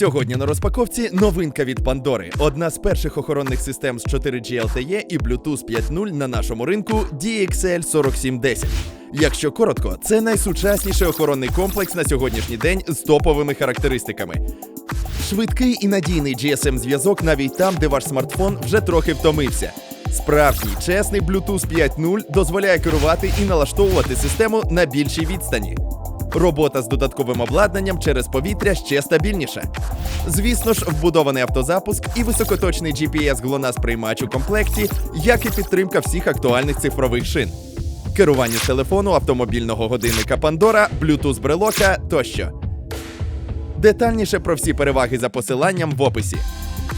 Сьогодні на розпаковці новинка від Пандори. Одна з перших охоронних систем з 4G LTE і Bluetooth 5.0 на нашому ринку DXL 4710. Якщо коротко, це найсучасніший охоронний комплекс на сьогоднішній день з топовими характеристиками. Швидкий і надійний GSM-зв'язок навіть там, де ваш смартфон вже трохи втомився. Справжній чесний Bluetooth 5.0 дозволяє керувати і налаштовувати систему на більшій відстані. Робота з додатковим обладнанням через повітря ще стабільніша. Звісно ж, вбудований автозапуск і високоточний GPS GLONASS приймач у комплекті, як і підтримка всіх актуальних цифрових шин. Керування телефону, автомобільного годинника Pandora, Bluetooth брелока тощо. Детальніше про всі переваги за посиланням в описі.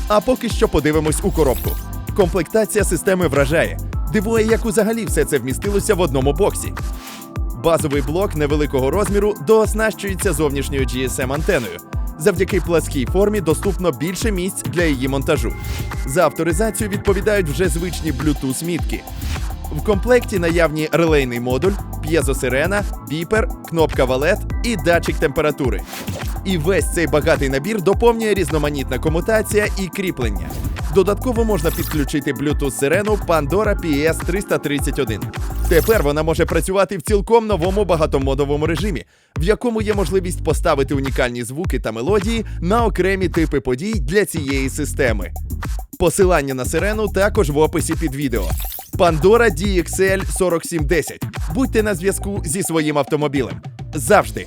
А поки що подивимось у коробку. Комплектація системи вражає. Дивує, як взагалі все це вмістилося в одному боксі. Базовий блок невеликого розміру дооснащується зовнішньою GSM-антеною. Завдяки пласкій формі доступно більше місць для її монтажу. За авторизацію відповідають вже звичні Bluetooth мітки. В комплекті наявні релейний модуль, п'єзосирена, біпер, кнопка валет і датчик температури. І весь цей багатий набір доповнює різноманітна комутація і кріплення. Додатково можна підключити Bluetooth сирену Pandora PS 331. Тепер вона може працювати в цілком новому багатомодовому режимі, в якому є можливість поставити унікальні звуки та мелодії на окремі типи подій для цієї системи. Посилання на сирену також в описі під відео. Pandora DXL 4710. Будьте на зв'язку зі своїм автомобілем. Завжди.